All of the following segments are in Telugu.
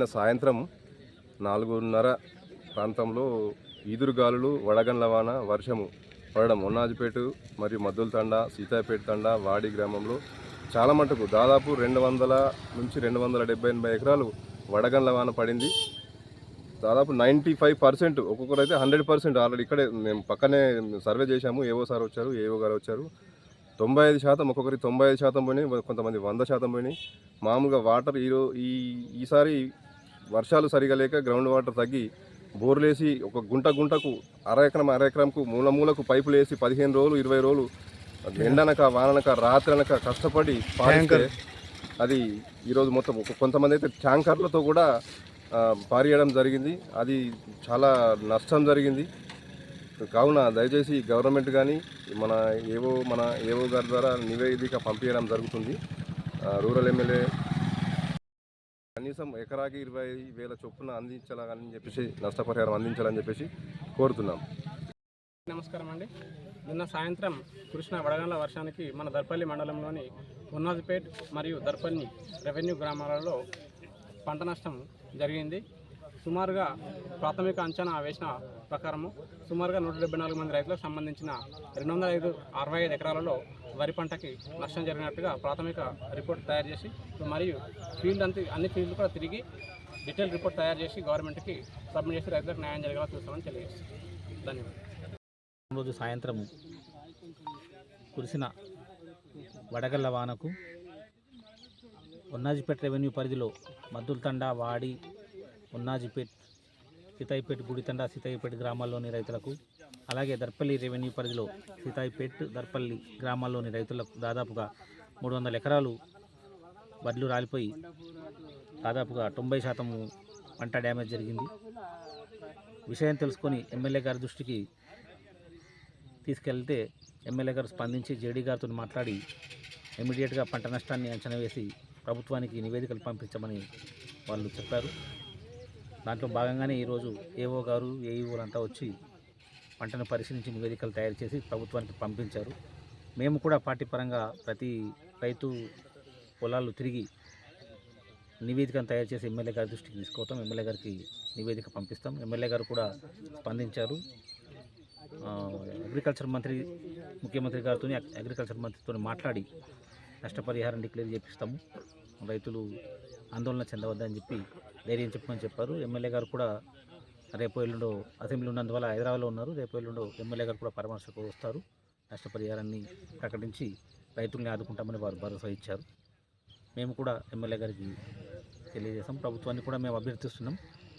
నిన్న సాయంత్రం నాలుగున్నర ప్రాంతంలో ఈదురుగాలులు వడగండ్ల వాన వర్షము పడడం మొన్నాజిపేట మరియు మద్దుల తండ సీతాపేట తండ వాడి గ్రామంలో చాలా మటుకు దాదాపు రెండు వందల నుంచి రెండు వందల డెబ్బై ఎనభై ఎకరాలు వడగండ్ల వాన పడింది. దాదాపు నైంటీ ఫైవ్ పర్సెంట్ ఒక్కొక్కరు అయితే హండ్రెడ్ పర్సెంట్ ఆల్రెడీ ఇక్కడే మేము పక్కనే సర్వే చేశాము ఏవో సార్ వచ్చారు ఏవో గారు వచ్చారు. తొంభై ఐదు శాతం ఒక్కొక్కరి తొంభై ఐదు శాతం పోయినాయి కొంతమంది వంద శాతం పోయినాయి. మామూలుగా వాటర్ ఈరో ఈ ఈసారి వర్షాలు సరిగా లేక గ్రౌండ్ వాటర్ తగ్గి బోర్లేసి ఒక గుంట గుంటకు అర ఎకరం అర ఎకరంకు మూల మూలకు పైపులు వేసి పదిహేను రోజులు ఇరవై రోజులు ఎండనక వాననక రాత్రనక కష్టపడి పారిస్తే అది ఈరోజు మొత్తం కొంతమంది అయితే ట్యాంకర్లతో కూడా పారియడం జరిగింది. అది చాలా నష్టం జరిగింది. కావున దయచేసి గవర్నమెంట్ కానీ మన ఏవో మన ఏవో గారి ద్వారా నివేదిక పంపించడం జరుగుతుంది. రూరల్ ఎమ్మెల్యే కనీసం ఎకరాకి ఇరవై వేల చొప్పున అందించాలని చెప్పేసి నష్టపరిహారం అందించాలని చెప్పేసి కోరుతున్నాం. నమస్కారం అండి. నిన్న సాయంత్రం కృష్ణ వడగండ్ల వర్షానికి మన దర్పల్లి మండలంలోని ఉన్నదిపేట్ మరియు దర్పల్లి రెవెన్యూ గ్రామాలలో పంట నష్టం జరిగింది. సుమారుగా ప్రాథమిక అంచనా వేసిన ప్రకారము సుమారుగా నూట డెబ్బై నాలుగు మంది రైతులకు సంబంధించిన రెండు వందల ఐదు అరవై ఐదు ఎకరాలలో వరి పంటకి నష్టం జరిగినట్టుగా ప్రాథమిక రిపోర్ట్ తయారు చేసి మరియు ఫీల్డ్ అంతా అన్ని ఫీల్డ్లు కూడా తిరిగి డీటెయిల్ రిపోర్ట్ తయారు చేసి గవర్నమెంట్కి సబ్మిట్ చేసి రైతులకు న్యాయం జరిగేలా చూస్తామని తెలియజేస్తాం ధన్యవాదాలు. రోజు సాయంత్రం కురిసిన వడగళ్ళ వానకు ఉన్నాజిపేట రెవెన్యూ పరిధిలో మద్దులతండ వాడి ఉన్నాజిపేట్ సీతాయిపేట్ గుడితండ సీతాయిపేట్ గ్రామాల్లోని రైతులకు అలాగే దర్పల్లి రెవెన్యూ పరిధిలో సీతాయిపేట్ దర్పల్లి గ్రామాల్లోని రైతులకు దాదాపుగా మూడు వందల ఎకరాలు వడ్లు రాలిపోయి దాదాపుగా తొంభై శాతము పంట డ్యామేజ్ జరిగింది. విషయం తెలుసుకొని ఎమ్మెల్యే గారి దృష్టికి తీసుకెళ్తే ఎమ్మెల్యే గారు స్పందించి జేడీ గారితో మాట్లాడి ఇమీడియట్గా పంట నష్టాన్ని అంచనా వేసి ప్రభుత్వానికి నివేదికలు పంపించమని వాళ్ళు చెప్పారు. దాంట్లో భాగంగానే ఈరోజు ఏఓ గారు ఏఈఓలంతా వచ్చి పంటను పరిశీలించి నివేదికలు తయారు చేసి ప్రభుత్వానికి పంపించారు. మేము కూడా పార్టీ పరంగా ప్రతి రైతు పొలాలు తిరిగి నివేదికను తయారు చేసి ఎమ్మెల్యే గారి దృష్టికి తీసుకుపోతాం. ఎమ్మెల్యే గారికి నివేదిక పంపిస్తాం. ఎమ్మెల్యే గారు కూడా స్పందించారు. అగ్రికల్చర్ మంత్రి ముఖ్యమంత్రి గారితో అగ్రికల్చర్ మంత్రితో మాట్లాడి నష్టపరిహారం డిక్లేర్ చేపిస్తాము. రైతులు ఆందోళన చెందవద్దని చెప్పి ధైర్యం చెప్పమని చెప్పారు. ఎమ్మెల్యే గారు కూడా రేపు ఎల్లుండో అసెంబ్లీ ఉన్నందువల్ల హైదరాబాద్లో ఉన్నారు. రేపు ఎల్లుండో ఎమ్మెల్యే గారు కూడా పరామర్శకు వస్తారు. నష్టపరిహారాన్ని ప్రకటించి రైతుల్ని ఆదుకుంటామని వారు భరోసా ఇచ్చారు. మేము కూడా ఎమ్మెల్యే గారికి తెలియజేస్తాం. ప్రభుత్వాన్ని కూడా మేము అభ్యర్థిస్తున్నాం.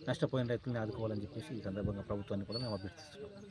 నష్టపోయిన రైతుల్ని ఆదుకోవాలని చెప్పేసి ఈ సందర్భంగా ప్రభుత్వాన్ని కూడా మేము అభ్యర్థిస్తున్నాం.